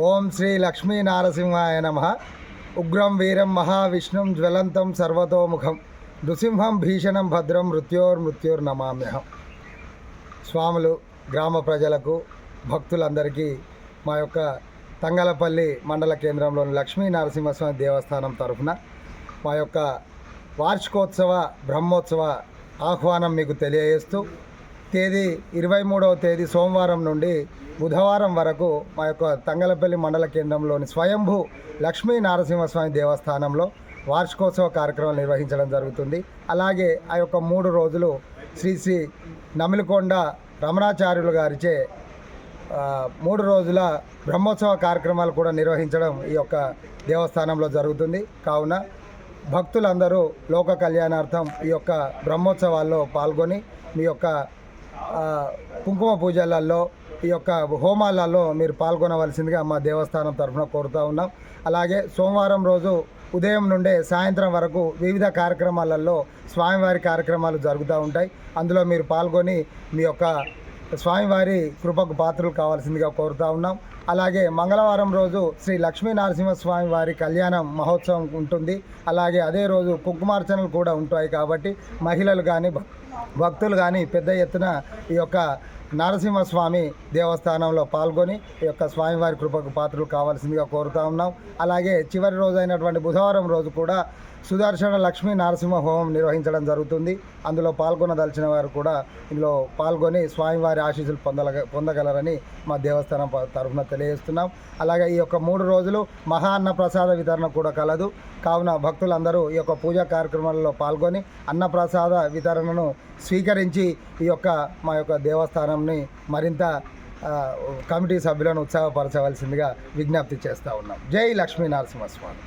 ఓం శ్రీ లక్ష్మీ నారసింహాయ నమ. ఉగ్రం వీరం మహావిష్ణుం జ్వలంతం సర్వతోముఖం. నృసింహం భీషణం భద్రం మృత్యోర్ నమామ్యహం. స్వాములు గ్రామ ప్రజలకు భక్తులందరికీ మా యొక్క తంగలపల్లి మండల కేంద్రంలోని లక్ష్మీ నరసింహస్వామి దేవస్థానం తరఫున మా యొక్క వార్షికోత్సవ బ్రహ్మోత్సవ ఆహ్వానం మీకు తెలియజేస్తూ తేదీ ఇరవై మూడవ తేదీ సోమవారం నుండి బుధవారం వరకు మా యొక్క తంగలపల్లి మండల కేంద్రంలోని స్వయంభూ లక్ష్మీ నారసింహస్వామి దేవస్థానంలో వార్షికోత్సవ కార్యక్రమం నిర్వహించడం జరుగుతుంది. అలాగే ఆ యొక్క మూడు రోజులు శ్రీ శ్రీ నమిలికొండ రమణాచార్యులు గారిచే మూడు రోజుల బ్రహ్మోత్సవ కార్యక్రమాలు కూడా నిర్వహించడం ఈ యొక్క దేవస్థానంలో జరుగుతుంది. కావున భక్తులందరూ లోక కళ్యాణార్థం ఈ యొక్క బ్రహ్మోత్సవాల్లో పాల్గొని మీ యొక్క కుంకుమ పూజలలో ఈ యొక్క హోమాలలో మీరు పాల్గొనవలసిందిగా మా దేవస్థానం తరఫున కోరుతూ ఉన్నాం. అలాగే సోమవారం రోజు ఉదయం నుండే సాయంత్రం వరకు వివిధ కార్యక్రమాలలో స్వామివారి కార్యక్రమాలు జరుగుతూ ఉంటాయి. అందులో మీరు పాల్గొని మీ యొక్క స్వామివారి కృపకు పాత్రలు కావాల్సిందిగా కోరుతా ఉన్నాం. అలాగే మంగళవారం రోజు శ్రీ లక్ష్మీ నరసింహస్వామి వారి కళ్యాణం మహోత్సవం ఉంటుంది. అలాగే అదే రోజు కుంకుమార్చనలు కూడా ఉంటాయి కాబట్టి మహిళలు కానీ భక్తులు కానీ పెద్ద ఎత్తున ఈ యొక్క నరసింహస్వామి దేవస్థానంలో పాల్గొని ఈ యొక్క స్వామివారి కృపకు పాత్రలు కావాల్సిందిగా కోరుతా ఉన్నాం. అలాగే చివరి రోజు అయినటువంటి బుధవారం రోజు కూడా సుదర్శన లక్ష్మీ నరసింహ హోమం నిర్వహించడం జరుగుతుంది. అందులో పాల్గొనదలిచిన వారు కూడా ఇందులో పాల్గొని స్వామివారి ఆశీస్సులు పొందల పొందగలరని మా దేవస్థానం తరఫున తెలియజేస్తున్నాం. అలాగే ఈ యొక్క మూడు రోజులు మహా అన్న ప్రసాద వితరణ కూడా కలదు. కావున భక్తులందరూ ఈ యొక్క పూజా కార్యక్రమాలలో పాల్గొని అన్నప్రసాద వితరణను స్వీకరించి ఈ యొక్క మా యొక్క దేవస్థానం దేవస్థానంని మరింత కమిటీ సభ్యులను ఉత్సాహపరచవలసిందిగా విజ్ఞప్తి చేస్తూ ఉన్నాం. జై లక్ష్మీ నరసింహస్వామి.